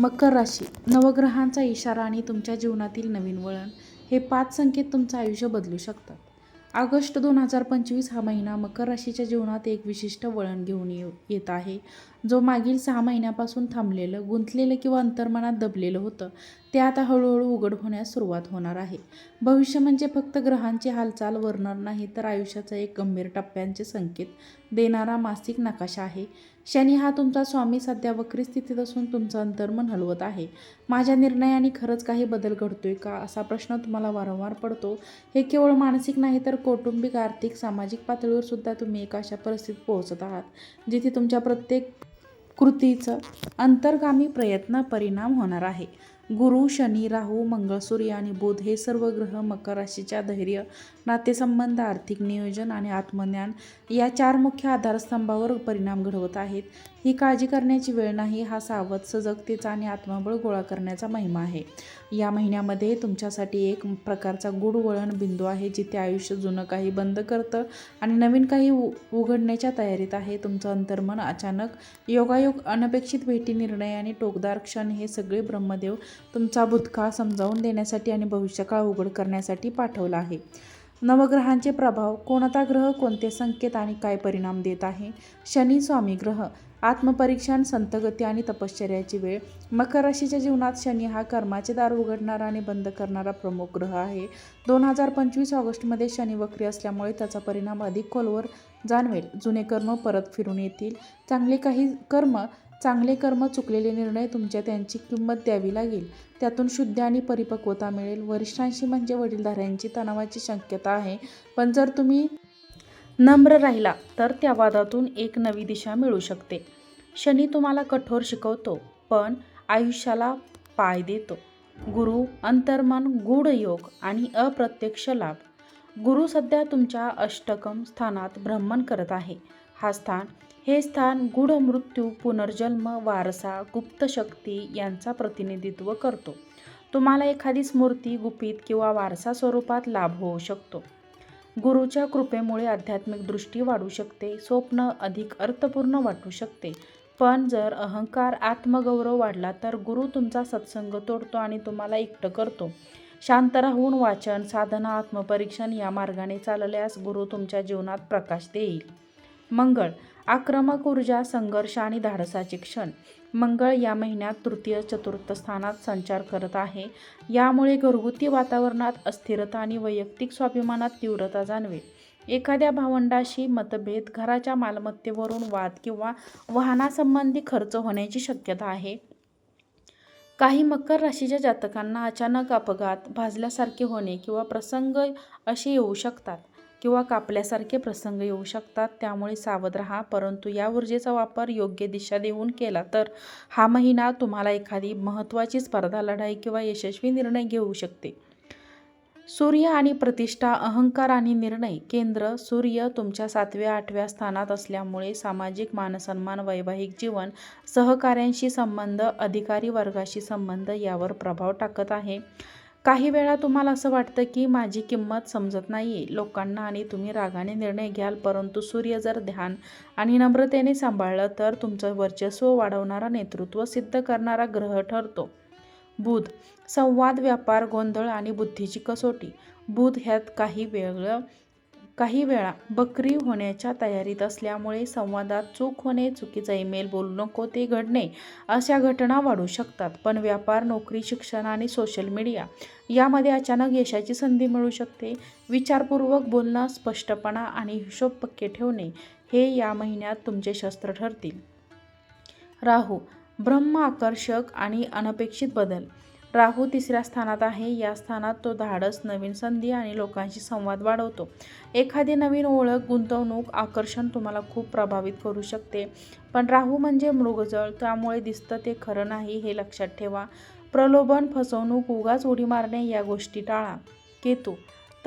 मकर राशी नवग्रहांचा इशारा आणि तुमच्या जीवनातील नवीन वळण हे पाच संकेत तुमचं आयुष्य बदलू शकतात. ऑगस्ट दोन हजार पंचवीस हा महिना मकर राशीच्या जीवनात एक विशिष्ट वळण घेऊन येऊ येत आहे. जो मागील सहा महिन्यापासून थांबलेलं गुंतलेलं किंवा अंतर्मनात दबलेलं होतं ते आता हळूहळू उघड होण्यास सुरुवात होणार आहे. भविष्य म्हणजे फक्त ग्रहांची हालचाल वर्णन नाही तर आयुष्याचा एक गंभीर टप्प्यांचे संकेत देणारा मासिक नकाशा आहे. शनी हा तुमचा स्वामी सध्या वक्री स्थितीत असून तुमचं अंतर्मन हलवत आहे. माझ्या निर्णयाने खरंच काही बदल घडतोय का असा प्रश्न तुम्हाला वारंवार पडतो. हे केवळ मानसिक नाही तर कौटुंबिक आर्थिक सामाजिक पातळीवर सुद्धा तुम्ही एका अशा परिस्थितीत पोहोचत आहात जिथे तुमच्या प्रत्येक कृतीचं अंतर्गामी प्रयत्न परिणाम होणार आहे. गुरु शनी राहू मंगळ सूर्य आणि बुध हे सर्व ग्रह मकर राशीच्या धैर्य नातेसंबंध आर्थिक नियोजन आणि आत्मज्ञान या चार मुख्य आधारस्तंभावर परिणाम घडवत आहेत. ही काळजी करण्याची वेळ नाही हा सावध सजगतेचा आणि आत्मबळ गोळा करण्याचा महिमा आहे. या महिन्यामध्ये तुमच्यासाठी एक प्रकारचा गुढ वळण बिंदू आहे जिथे आयुष्य जुनं काही बंद करतं आणि नवीन काही उ उघडण्याच्या तयारीत आहे. तुमचं अंतर्मन अचानक योगायोग अनपेक्षित भेटी निर्णय आणि टोकदार क्षण हे सगळे ब्रह्मदेव तुमचा भूतकाळ समजावून देण्यासाठी आणि भविष्यकाळ उघड करण्यासाठी पाठवला आहे. नवग्रहांचे प्रभाव कोणता ग्रह कोणते संकेत आणि काय परिणाम देत आहे? शनी स्वामी ग्रह आत्मपरीक्षण संतगती आणि तपश्चर्याची वेळ. मकर राशीच्या जीवनात शनी हा कर्माचे दार उघडणारा आणि बंद करणारा प्रमुख ग्रह आहे. दोन हजार पंचवीस ऑगस्टमध्ये शनी वक्री असल्यामुळे त्याचा परिणाम अधिक खोलवर जाणवेल. जुने कर्म परत फिरून येतील. चांगले काही कर्म चांगले कर्म चुकलेले निर्णय तुमच्या त्यांची किंमत द्यावी लागेल. त्यातून शुद्ध आणि परिपक्वता मिळेल. वरिष्ठांशी म्हणजे वडीलधाऱ्यांची तणावाची शक्यता आहे. पण जर तुम्ही नम्र राहिला तर त्या वादातून एक नवी दिशा मिळू शकते. शनी तुम्हाला कठोर शिकवतो पण आयुष्याला पाय देतो. गुरु अंतर्मन गूढ योग आणि अप्रत्यक्ष लाभ. गुरु सध्या तुमच्या अष्टकम स्थानात भ्रमण करत आहे. हा स्थान हे स्थान गूढ मृत्यू पुनर्जन्म वारसा गुप्त शक्ती यांचा प्रतिनिधित्व करतो. तुम्हाला एखादी स्मृती गुपित किंवा वारसा स्वरूपात लाभ होऊ शकतो. गुरुच्या कृपेमुळे आध्यात्मिक दृष्टी वाढू शकते स्वप्न अधिक अर्थपूर्ण वाटू शकते. पण जर अहंकार आत्मगौरव वाढला तर गुरु तुमचा सत्संग तोडतो आणि तुम्हाला एकटं करतो. शांत राहून वाचन साधना आत्मपरीक्षण या मार्गाने चालल्यास गुरु तुमच्या जीवनात प्रकाश देईल. मंगळ. आक्रमक ऊर्जा संघर्ष आणि धाडसाचे क्षण मंगळ या महिन्यात तृतीय चतुर्थ स्थानात संचार करत आहे. यामुळे घरगुती वातावरणात अस्थिरता आणि वैयक्तिक स्वाभिमानात तीव्रता जाणवेल. एखाद्या भावंडाशी मतभेद घराच्या मालमत्तेवरून वाद किंवा वाहनासंबंधी खर्च होण्याची शक्यता आहे. काही मकर राशीच्या जातकांना अचानक अपघात भाजल्यासारखे होणे किंवा प्रसंग असे येऊ शकतात. किंवा कापल्यासारखे प्रसंग येऊ शकतात त्यामुळे सावध राहा. परंतु या ऊर्जेचा वापर योग्य दिशा देऊन केला तर हा महिना तुम्हाला एखादी महत्त्वाची स्पर्धा लढाई किंवा यशस्वी निर्णय घेऊ शकते. सूर्य आणि प्रतिष्ठा अहंकार आणि निर्णय केंद्र सूर्य तुमच्या सातव्या आठव्या स्थानात असल्यामुळे सामाजिक मानसन्मान वैवाहिक जीवन सहकाऱ्यांशी संबंध अधिकारी वर्गाशी संबंध यावर प्रभाव टाकत आहे. काही वेळा तुम्हाला असं वाटतं की माझी किंमत समजत नाही आहे लोकांना आणि तुम्ही रागाने निर्णय घ्याल परंतु सूर्य जर ध्यान आणि नम्रतेने सांभाळलं तर तुमचं वर्चस्व वाढवणारा नेतृत्व सिद्ध करणारा ग्रह ठरतो. बुध संवाद व्यापार गोंधळ आणि बुद्धीची कसोटी. बुध ह्यात काही वेगळं काही वेळा बकरी होण्याच्या तयारीत असल्यामुळे संवादात चूक होणे चुकीचा ईमेल बोलू नको ते घडणे अशा घटना वाढू शकतात. पण व्यापार नोकरी शिक्षण आणि सोशल मीडिया यामध्ये अचानक यशाची संधी मिळू शकते. विचारपूर्वक बोलणं स्पष्टपणा आणि हिशोब पक्के ठेवणे हे या महिन्यात तुमचे शस्त्र ठरतील. राहू. ब्रह्म आकर्षक आणि अनपेक्षित बदल. राहू तिसऱ्या स्थानात आहे. या स्थानात तो धाडस नवीन संधी आणि लोकांशी संवाद वाढवतो. एखादी नवीन ओळख गुंतवणूक आकर्षण तुम्हाला खूप प्रभावित करू शकते. पण राहू म्हणजे मृगजळ. त्यामुळे दिसतं ते खरं नाही हे लक्षात ठेवा. प्रलोभन फसवणूक उगाच उडी मारणे या गोष्टी टाळा. केतू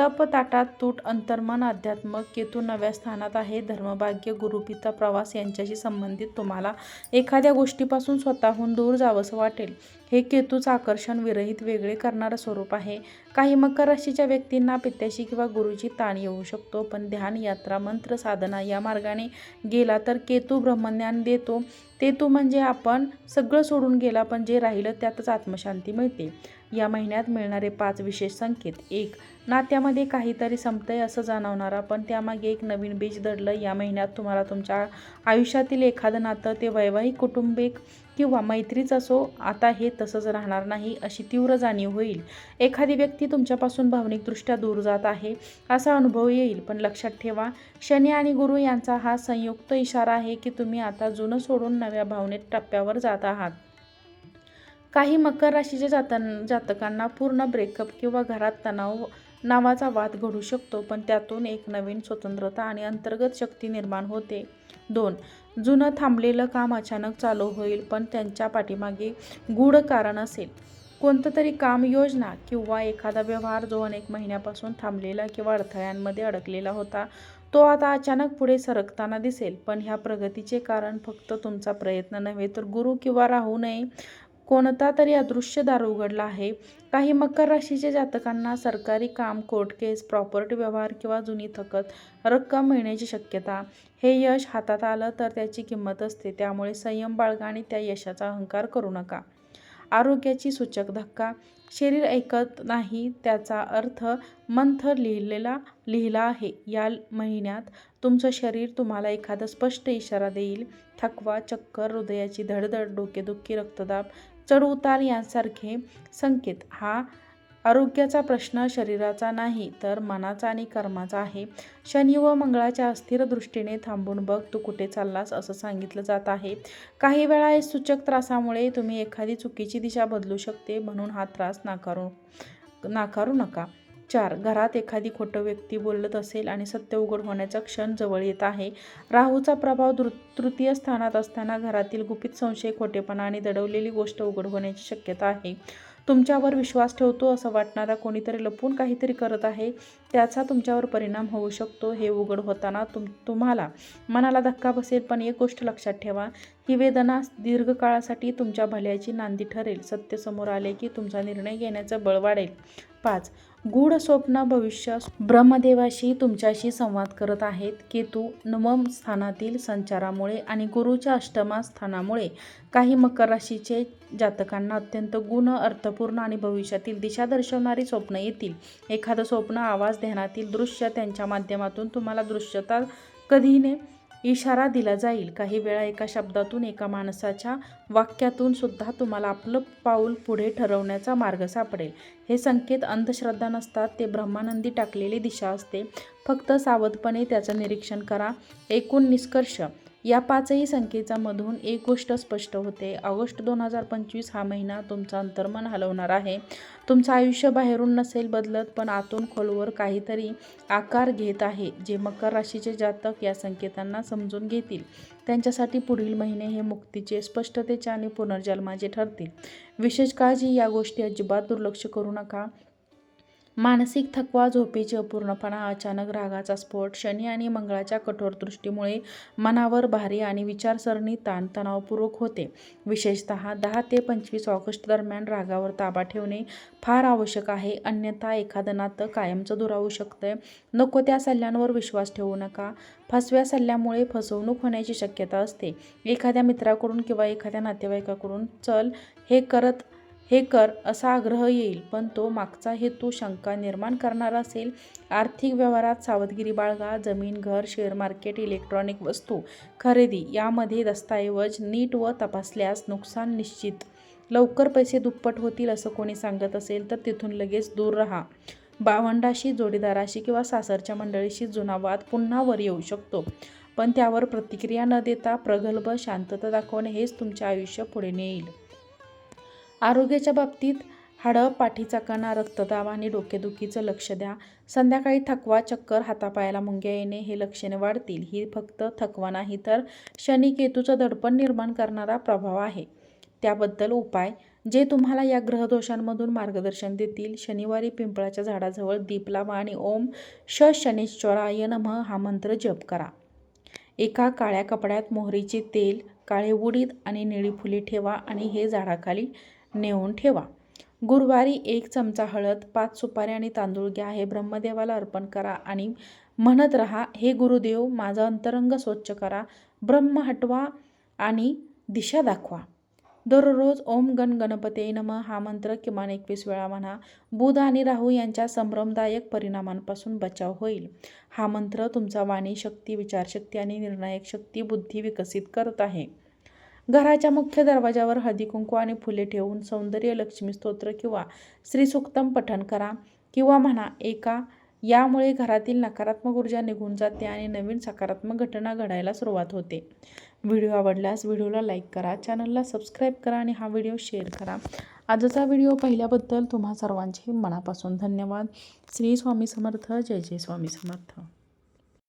तप ताटात तूट अंतर्मन अध्यात्मक केतू नव्या स्थानात आहे. धर्मभाग्य गुरुपिता प्रवास यांच्याशी संबंधित तुम्हाला एखाद्या गोष्टीपासून स्वतःहून दूर जावंसं वाटेल. हे केतूचं आकर्षण विरहित वेगळे करणारं स्वरूप आहे. काही मकर राशीच्या व्यक्तींना पित्याशी किंवा गुरुची ताण येऊ शकतो पण ध्यान यात्रा मंत्र साधना या मार्गाने गेला तर केतू ब्रह्मज्ञान देतो. तेतू म्हणजे आपण सगळं सोडून गेला पण जे राहिलं त्यातच आत्मशांती मिळते. या महिन्यात मिळणारे पाच विशेष संकेत. एक नात्यामध्ये काहीतरी संपतंय असं जाणवणारा पण त्यामागे एक नवीन बीज दडलं. या महिन्यात तुम्हाला तुमच्या आयुष्यातील एखादं नातं ते वैवाहिक कुटुंबिक किंवा मैत्रीच असो आता हे तसंच राहणार नाही अशी तीव्र जाणीव होईल. एखादी व्यक्ती तुमच्यापासून भावनिकदृष्ट्या दूर जात आहे असा अनुभव येईल. पण लक्षात ठेवा शनी आणि गुरु यांचा हा संयुक्त इशारा आहे की तुम्ही आता जुनं सोडून नव्या भावनेत टप्प्यावर जात आहात. काही मकर राशीच्या जातां जातकांना पूर्ण ब्रेकअप किंवा घरात तणाव नावाचा वाद घडू शकतो पण त्यातून एक नवीन स्वतंत्रता आणि अंतर्गत शक्ती निर्माण होते. दोन जुनं थांबलेलं काम अचानक चालू होईल पण त्यांच्या पाठीमागे गूढ कारण असेल. कोणतं तरी काम योजना किंवा एखादा व्यवहार जो अनेक महिन्यापासून थांबलेला किंवा अडथळ्यांमध्ये अडकलेला होता तो आता अचानक पुढे सरकताना दिसेल. पण ह्या प्रगतीचे कारण फक्त तुमचा प्रयत्न नव्हे तर गुरु किंवा राहू नये कोणता तरी अदृश्य दार उघडला आहे. काही मकर राशीच्या जातकांना सरकारी काम कोर्ट केस प्रॉपर्टी व्यवहार किंवा जुनी थकत रक्कम मिळण्याची शक्यता. हे यश हातात आलं तर त्याची किंमत असते. त्यामुळे संयम बाळगा आणि त्या यशाचा अहंकार करू नका. आरोग्याची सूचक धक्का. शरीर ऐकत नाही त्याचा अर्थ मंथर लिहिलेला लिहिला आहे. या महिन्यात तुमचं शरीर तुम्हाला एखादा स्पष्ट इशारा देईल. थकवा चक्कर हृदयाची धडधड डोकेदुखी रक्तदाब चढउतार यांसारखे संकेत. हा आरोग्याचा प्रश्न शरीराचा नाही तर मनाचा आणि कर्माचा आहे. शनी व मंगळाच्या अस्थिर दृष्टीने थांबून बघ तू कुठे चाललास असं सांगितलं जात आहे. काही वेळा हे सूचक त्रासामुळे तुम्ही एखादी चुकीची दिशा बदलू शकते म्हणून हा त्रास नाकारू नाकारू नका. चार. घरात एखादी खोटं व्यक्ती बोलत असेल आणि सत्य उघड होण्याचा क्षण जवळ येत आहे. राहूचा प्रभाव दृ तृतीय स्थानात असताना घरातील गुपित संशय खोटेपणा आणि दडवलेली गोष्ट उघड होण्याची शक्यता आहे. तुमच्यावर विश्वास ठेवतो असं वाटणारा कोणीतरी लपून काहीतरी करत आहे. त्याचा तुमच्यावर परिणाम होऊ शकतो. हे उघड होताना तुम तुम्हाला मनाला धक्का बसेल पण एक गोष्ट लक्षात ठेवा. ही वेदना दीर्घकाळासाठी तुमच्या भल्याची नांदी ठरेल. सत्य समोर आले की तुमचा निर्णय घेण्याचं बळ वाढेल. पाच. गूढ स्वप्न भविष्य ब्रह्मदेवाशी तुमच्याशी संवाद करत आहेत केतू नवम स्थानातील संचारामुळे आणि गुरुच्या अष्टमा स्थानामुळे. काही मकर राशीचे जातकांना अत्यंत गुण अर्थपूर्ण आणि भविष्यातील दिशा दर्शवणारी स्वप्न येतील. एखादं स्वप्न आवाज ध्यानातील दृश्य त्यांच्या माध्यमातून तुम्हाला दृश्यता कधीने इशारा दिला जाईल. काही वेळा एका शब्दातून एका माणसाच्या वाक्यातून सुद्धा तुम्हाला आपलं पाऊल पुढे ठरवण्याचा मार्ग सापडेल. हे संकेत अंधश्रद्धा नसतात ते ब्रह्मानंदी टाकलेली दिशा असते. फक्त सावधपणे त्याचं निरीक्षण करा. एकूण निष्कर्ष या पाचही संख्येच्यामधून एक गोष्ट स्पष्ट होते. ऑगस्ट दोन हजार पंचवीस हा महिना तुमचं अंतर्मन हलवणार आहे. तुमचं आयुष्य बाहेरून नसेल बदलत पण आतून खोलवर काहीतरी आकार घेत आहे जे मकर राशीचे जातक या संकेतांना समजून घेतील. त्यांच्यासाठी पुढील महिने हे मुक्तीचे स्पष्टतेचे आणि पुनर्जन्माचे ठरतील. विशेष काळजी या गोष्टी अजिबात दुर्लक्ष करू नका. मानसिक थकवा झोपेची अपूर्णपणा अचानक रागाचा स्फोट शनी आणि मंगळाच्या कठोर दृष्टीमुळे मनावर भारी आणि विचारसरणी ताणतणावपूर्वक होते. विशेषत दहा ते पंचवीस ऑगस्ट दरम्यान रागावर ताबा ठेवणे फार आवश्यक आहे. अन्यथा एखादं नातं कायमचं दुरावू शकतं नको त्या सल्ल्यांवर विश्वास ठेवू नका. फसव्या सल्ल्यामुळे फसवणूक होण्याची शक्यता असते. एखाद्या मित्राकडून किंवा एखाद्या नातेवाईकाकडून चल हे करत हे कर असा आग्रह येईल पण तो मागचा हेतू शंका निर्माण करणारा असेल. आर्थिक व्यवहारात सावधगिरी बाळगा. जमीन घर शेअर मार्केट इलेक्ट्रॉनिक वस्तू खरेदी यामध्ये दस्तऐवज नीट व तपासल्यास नुकसान निश्चित. लवकर पैसे दुप्पट होतील असं कोणी सांगत असेल तर तिथून लगेच दूर राहा. भावंडाशी जोडीदाराशी किंवा सासरच्या मंडळीशी जुना वाद पुन्हा वर येऊ शकतो. पण त्यावर प्रतिक्रिया न देता प्रगल्भ शांतता दाखवणे हेच तुमचे आयुष्य पुढे नेईल. आरोग्याच्या बाबतीत हाडं पाठीचा कणा रक्तदाब आणि डोकेदुखीचं लक्ष द्या. संध्याकाळी थकवा चक्कर हातापायाला मुंग्या येणे हे लक्षणे वाढतील. ही फक्त थकवा नाही तर शनी केतूचं दडपण निर्माण करणारा प्रभाव आहे. त्याबद्दल उपाय. जे तुम्हाला या ग्रहदोषांमधून मार्गदर्शन देतील शनिवारी पिंपळाच्या झाडाजवळ दीप लावा आणि ओम श शनीश्वराय नमः हा मंत्र जप करा. एका काळ्या कपड्यात मोहरीचे तेल काळे उडीद आणि निळी फुले ठेवा आणि हे झाडाखाली नेऊन ठेवा. गुरुवारी एक चमचा हळद पाच सुपारी आणि तांदूळ घ्या. हे ब्रह्मदेवाला अर्पण करा आणि म्हणत राहा हे गुरुदेव माझा अंतरंग स्वच्छ करा. ब्रह्म हटवा आणि दिशा दाखवा. दररोज ओम गण गणपते नम. हा मंत्र किमान एकवीस वेळा म्हणा. बुध आणि राहू यांच्या संभ्रमदायक परिणामांपासून बचाव होईल. हा मंत्र तुमचा वाणी शक्ती विचारशक्ती आणि निर्णायक शक्ती बुद्धी विकसित करत आहे. घराच्या मुख्य दरवाजावर हळदी कुंकू आणि फुले ठेवून सौंदर्य लक्ष्मी स्तोत्र किंवा श्रीसुक्तम पठण करा किंवा म्हणा एका यामुळे घरातील नकारात्मक ऊर्जा निघून जाते आणि नवीन सकारात्मक घटना घडायला सुरुवात होते. व्हिडिओ आवडल्यास व्हिडिओला लाईक करा चॅनलला सबस्क्राईब करा आणि हा व्हिडिओ शेअर करा. आजचा व्हिडिओ पाहिल्याबद्दल तुम्हा सर्वांचे मनापासून धन्यवाद. श्री स्वामी समर्थ जय जय स्वामी समर्थ.